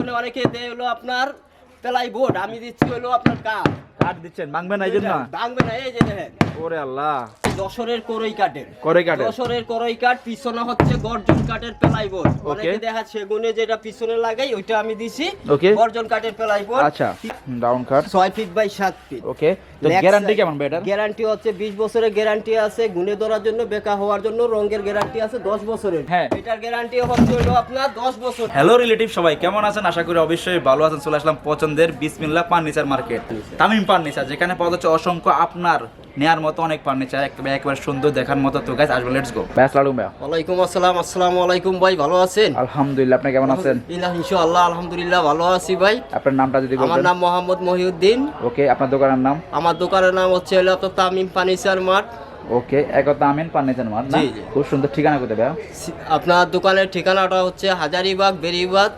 মানে অনেকে দেয় হলো আপনার পেলাই বোর্ড আমি দিচ্ছি হলো আপনার কাঠ কাঠ দিচ্ছেন ভাঙবে না এই জন্য? ভাঙবে না এই যে দেখেন। ওরে আল্লাহ। যশোরের করই কাঠের। যশোরের করই কাঠ পিছনে হচ্ছে গর্জন কাঠের পেলাই বোর্ড। Okay. অনেকে দেখা সেগুনে যেটা পিছনে লাগাই ওইটা আমি দিছি। গর্জন কাঠের পেলাই বোর্ড। আচ্ছা ডাউন কাঠ ছয় ফিট বাই সাত ফিট ওকে তো গ্যারান্টি কেমন এটার? গ্যারান্টি হচ্ছে বিশ বছরের গ্যারান্টি আছে গুনে ধরার জন্য বেকা হওয়ার জন্য রঙের গ্যারান্টি আছে দশ বছরের। হ্যাঁ। এটার গ্যারান্টি হচ্ছে হলো আপনার দশ বছর। হ্যালো রিলেটিভ সবাই কেমন আছেন? আশা করি অবশ্যই ভালো আছেন। চলে আসলাম পছন্দের বিসমিল্লা ফার্নিচার মার্কেট। তামিম ফার্নিচার যেখানে পাওয়া যাচ্ছে অসংখ্য আপনার নেয়ার মতো অনেক ফার্নিচার একেবারে একবার সুন্দর দেখার মতো। তো গাইস আসবে লেটস গো লাডু ভাই ওয়ালাইকুম আসসালাম আসসালামু আলাইকুম ভাই ভালো আছেন? আলহামদুলিল্লাহ আপনি কেমন আছেন? ইল্লাহ ইনশাআল্লাহ আলহামদুলিল্লাহ ভালো আছি ভাই। আপনার নামটা যদি আমার নাম মোহাম্মদ মহিউদ্দিন। ওকে আপনার দোকানের নাম? আমার দোকানের নাম হচ্ছে হলো আপনার Tamim furniture mart. Okay Ekta Amin furniture mart না। খুব সুন্দর ঠিকানা কোথায় ভাই আপনার দোকানের ঠিকানাটা হচ্ছে হাজারিবাগ বেরিবাগ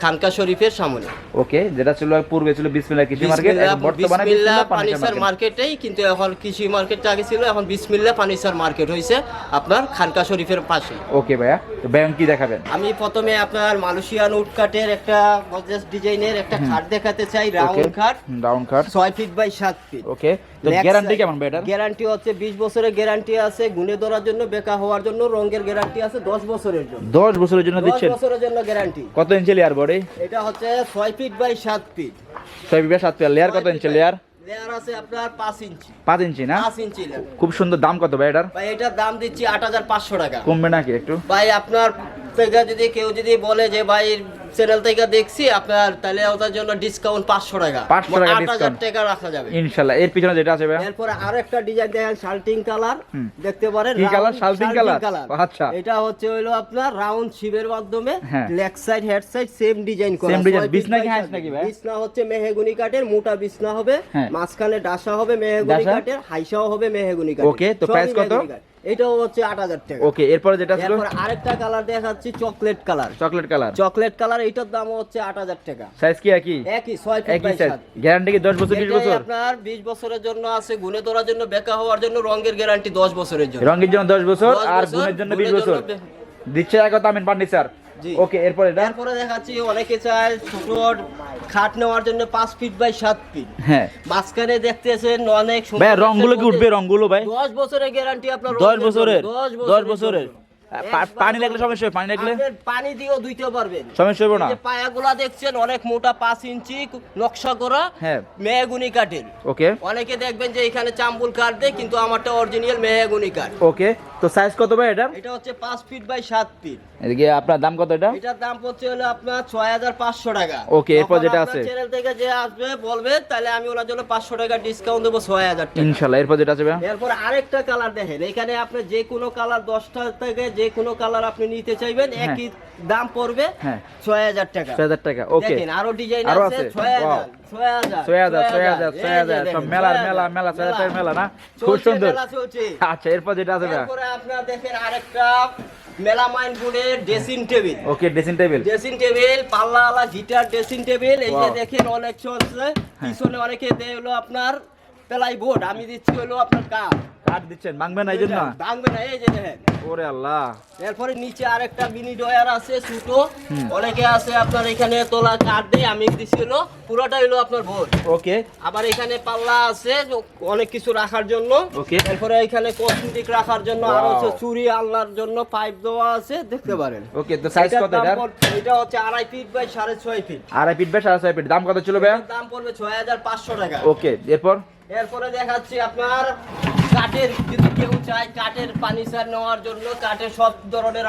খানকা শরীফের সামনে। ওকে যেটা ছিল পূর্বে ছিল বিসমিল্লা কৃষি মার্কেট বর্তমানে বিসমিল্লাহ বিসমিল্লাহ ফার্নিচার মার্কেটেই কিন্তু এখন কৃষি মার্কেটটা আগে ছিল এখন বিসমিল্লা ফার্নিচার মার্কেট হয়েছে আপনার খানকা শরীফের পাশে। ওকে ভাইয়া ব্যায়াম কি দেখাবেন? আমি প্রথমে আপনার মালয়েশিয়ান উড কাঠের একটা গজেস ডিজাইনের একটা খাট দেখাতে চাই রাউন্ড খাট। ডাউন কাট ছয় ফিট বাই সাত ফিট। ওকে তো গ্যারান্টি কেমন এটার? গ্যারান্টি হচ্ছে বিশ বছরের গ্যারান্টি আছে ধরার জন্য বেকা হওয়ার জন্য রঙের গ্যারান্টি আছে দশ বছরের জন্য। দশ বছরের জন্য দিচ্ছেন? বছরের জন্য গ্যারান্টি কত ইঞ্চি লেয়ার বডি এটা হচ্ছে ছয় ফিট বাই সাত ফিট ছয় বিঘা সাত পেয়ার লেয়ার কত ইঞ্চি লেয়ার লেয়ার আছে আপনার পাঁচ ইঞ্চি পাঁচ ইঞ্চি না? পাঁচ ইঞ্চি খুব সুন্দর দাম কত ভাই এটার? ভাই এটার দাম দিচ্ছি আট হাজার পাঁচশো টাকা। কমবে নাকি একটু? ভাই আপনার থেকে যদি কেউ যদি বলে যে ভাই চ্যানেল থেকে দেখছি আপনার তাহলে ওটার জন্য ডিসকাউন্ট পাঁচশো টাকা 500 টাকা টাকা রাখা যাবে ইনশাল্লাহ এর পিছনে যেটা আছে এরপরে আর একটা ডিজাইন দেখেন শাল্টিং কালার দেখতে পারেন কি round শালটিং শালটিং আচ্ছা। এটা হচ্ছে হলো আপনার রাউন্ড শিবের মাধ্যমে। Leg side head side same design করা। ছয় feet বিছনা কি feet। নাকি ভাই? বিছনা হচ্ছে মেহগুনি কাঠের মোটা বিছনা হবে হ্যাঁ। মাঝখানে ডাসা হবে মেহগুনি? কাঠের হাইসাও হবে মেহগুনি কাঠের Okay, তো price কত? এটাও হচ্ছে আট হাজার টাকা। ওকে এরপরে যেটা ছিল? এরপর আরেকটা কালার দেখাচ্ছি chocolate colour chocolate colour chocolate colour এইটার দাম হচ্ছে আট হাজার টাকা। সাইজ কি একই? একই ফিট বাই গ্যারান্টি কি দশ বছর বিশ এটাই বছর? আপনার বিশ বছরের জন্য আছে গুনে ধরার জন্য বেকা হওয়ার জন্য রঙের গ্যারান্টি দশ বছরের জন্য। রঙের জন্য দশ বছর 10 আর গুণের জন্য বিশ গুণের বছর। দিচ্ছে এক কথা আমিন পান্ডি জি। ওকে এরপর এটা? তারপরে দেখাচ্ছি অনেকে চায় ছোট খাট নেওয়ার জন্য পাঁচ ফিট বাই সাত ফিট হ্যাঁ। মাঝখানে দেখতেছেন অনেক ভাই রংগুলো কি উঠবে রংগুলো ভাই? দশ বছরের গ্যারান্টি আপনার দশ রঙের বছরের জন্য, দশ দশ বছরের পানি লাগলে সমস্যা হবে পানি লাগলে? পানি দিয়েও ধুইতে পারবেন। সমস্যা হবে না। পায়াগুলা দেখছেন অনেক মোটা পাঁচ ইঞ্চি নকশা করা হ্যাঁ। মেহগুনি কাঠের। ওকে অনেকে দেখবেন যে এখানে চাম্বুল কাঠ দেয় কিন্তু আমারটা অরিজিনাল মেহগুনি কাঠ। ওকে তো সাইজ কত ভাই এটা এটা হচ্ছে পাঁচ ফিট বাই সাত ফিট এদিকে আপনার দাম কত এটা এটার দাম পড়ছে হলো আপনার ছয় হাজার পাঁচশো টাকা Okay, এরপর যেটা আছে? চ্যানেল থেকে যে আসবে বলবে তাহলে আমি ওনার জন্য পাঁচশো টাকা ডিসকাউন্ট দেবো ছয় হাজার টাকা ইনশাল্লাহ এরপর যেটা আছে এরপর আরেকটা কালার দেখেন এখানে আপনি যে কোনো কালার দশটা থেকে যে কোনো কালার আপনি নিতে চাইবেন হ্যাঁ। একই দাম পড়বে হ্যাঁ। ছয় হাজার টাকা ছয় হাজার টাকা ওকে আরও ডিজাইন আছে আছে? ছয় হাজার সব মেলা। মেলা হাজার মেলা। না? খুব সুন্দর। আচ্ছা এরপর যেটা আছে এরপরে দেখেন আরেকটা মেলামাইন বোর্ডের dressing table okay dressing table dressing table পাল্লাওয়ালা গিটার ড্রেসিং টেবিল এই যে দেখেন অনেক চলছে। পিছনে অনেকে দেয় হলো আপনার পেলাই বোর্ড। আমি দিচ্ছি হলো আপনার কাপ। কাঠ দিচ্ছেন ভাঙবে না এই জন্য? ভাঙবে না এই যে দেখেন। ওরে আল্লাহ। এরপরে নিচে আরেকটা মিনি ডয়ার আছে ছোট। অনেকে আছে আপনার এখানে তোলা কাঠ দিয়ে আমি দিচ্ছি হলো পুরোটা হলো আপনার বোর্ড। ওকে। আবার এখানে পাল্লা আছে অনেক কিছু রাখার জন্য। Okay. এরপরে এখানে কসমেটিক রাখার জন্য আর হচ্ছে চুরি আল্লাহর জন্য পাইপ দেওয়া আছে দেখতে পারেন। ওকে তো সাইজ কত দাম এটা হচ্ছে আড়াই ফিট বাই সাড়ে ছয় ফিট আড়াই ফিট বাই সাড়ে ছয় ফিট দাম কত ছিল ভাই দাম পড়বে ছয় হাজার পাঁচশো টাকা। ওকে এরপর? এরপরে দেখাচ্ছি আপনার কাঠের যদি কেউ চায় কাঠের ফার্নিচার নেওয়ার জন্য কাঠের সব ধরনের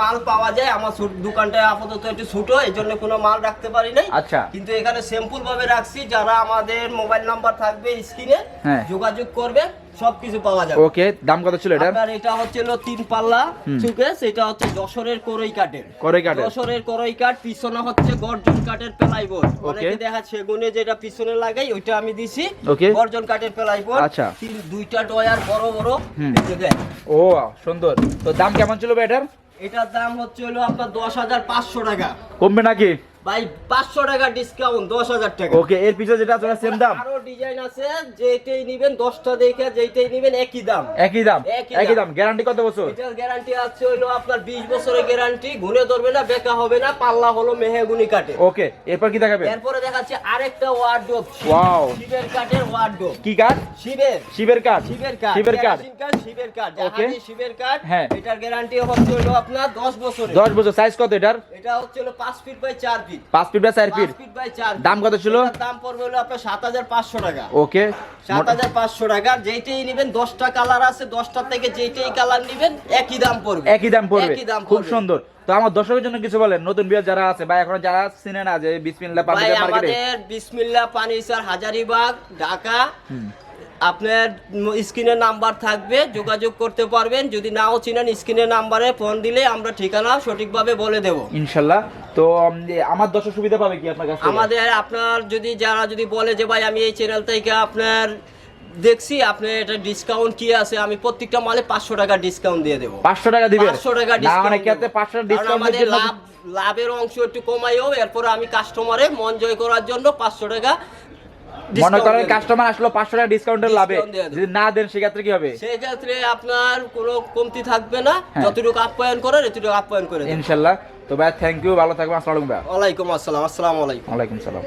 মাল পাওয়া যায় আমার দোকানটায় দোকানটা আপাতত একটু ছোটো এই জন্য কোনো মাল রাখতে পারি নাই আচ্ছা। কিন্তু এখানে সিম্পল ভাবে রাখছি যারা আমাদের মোবাইল নাম্বার থাকবে স্ক্রিনে হ্যাঁ। যোগাযোগ করবে সবকিছু পাওয়া যাবে। ওকে দাম কত ছিল এটার? আপনার এটা হচ্ছে তিন পাল্লা সুকেস এটা হচ্ছে যশোরের করই কাঠের। করই কাঠের? যশোরের করই কাঠ পিছনে হচ্ছে গর্জন কাঠের পেলাই বোর্ড অনেকে দেখা সেগুনে যেটা পিছনে লাগাই ওইটা আমি দিছি। Okay. গর্জন কাঠের পেলাই বোর্ড আচ্ছা। তিন- দুইটা ডয়ার বড় বড়। ও সুন্দর। তো দাম কেমন ছিল এটার? এটার দাম হচ্ছে হলো আপনার দশ হাজার পাঁচশো টাকা। কমবে নাকি? ভাই পাঁচশো টাকা ডিসকাউন্ট দশ হাজার টাকা। ওকে এর পিছনে যেটা আছে সেম দাম। আরও ডিজাইন আছে যেটাই নিবেন দশটা দেখে যেটাই নিবেন একই দাম। একই দাম একই দাম। গ্যারান্টি কত বছর? এটার গ্যারান্টি আছে হইল আপনার বিশ বছরের গ্যারান্টি ঘুরে ধরবে না বেকা হবে না পাল্লা হলো মেহেগুনি কাটে ওকে এরপর কি দেখাবে এরপরে দেখাচ্ছে আরেকটা ওয়ার্ডরোব ওয়াও শিবের কাঠের ওয়ার্ডরোব কি কাঠ? শিবের। শিবের কাঠ। শিবের কাঠ। শিবের কাঠ। শিবের কাঠ. জাহাজী শিবের কাঠ হ্যাঁ। এটার গ্যারান্টি হচ্ছে হলো আপনার 10 বছরের। 10 বছর। সাইজ কত এটার? এটা হচ্ছে হলো 5 ফিট বাই 4 ফিট 5 ফিট বা 4 ফিট। 5 ফিট বাই 4 দাম কত ছিল? দাম পড়বে হলো আপনার 7500 টাকা। ওকে। 7500 টাকা। যেইটাই নেবেন 10টা কালার আছে 10টা থেকে যেইটাই কালার নেবেন একই দাম পড়বে। একই দাম পড়বে। খুব সুন্দর। তো আমার দর্শকের জন্য কিছু বলেন নতুন বিয়ার যারা আছে বা এখন যারা চিনে না যে বিসমিল্লাহ পাবলিক মার্কেটে আমাদের বিসমিল্লাহ পানিসার হাজারিবাগ ঢাকা। আপনার স্ক্রিনের নাম্বার থাকবে যোগাযোগ করতে পারবেন। যদি নাও চিনেন স্ক্রিনের নাম্বারে ফোন দিলে আমরা ঠিকানা সঠিকভাবে বলে দেব। ইনশাল্লাহ। তো আমার দর্শক সুবিধা পাবে কি আপনার কাছে আমাদের আপনার যদি যারা যদি বলে যে ভাই আমি এই চ্যানেল থেকে আপনার দেখছি আপনার এটা ডিসকাউন্ট কি আছে? আমি প্রত্যেকটা মালে পাঁচশো টাকা ডিসকাউন্ট দিয়ে দেবো। 500 টাকা দিবে পাঁচশো টাকা না ডিসকাউন্ট অনেক ক্ষেত্রে 500 টাকা ডিসকাউন্ট আমাদের লাভ লাভের অংশ একটু কমাইও এরপর আমি কাস্টমারে মন জয় করার জন্য পাঁচশো টাকা মনে করেন কাস্টমার আসলো 500 টাকা ডিসকাউন্টের লাভে। যদি না দেন সেক্ষেত্রে কি হবে? সেক্ষেত্রে আপনার কোনো কমতি থাকবে না। হ্যাঁ। যতটুকু আপ্যায়ন করেন এতটুকু আপ্যায়ন করে ইনশাল্লাহ। তো ভাই থ্যাংক ইউ ভালো থাকবেন। আসসালামু আলাইকুম। ভাই ওয়ালাইকুম আসসালাম। আসসালামু আলাইকুম। ওয়ালাইকুম সালাম।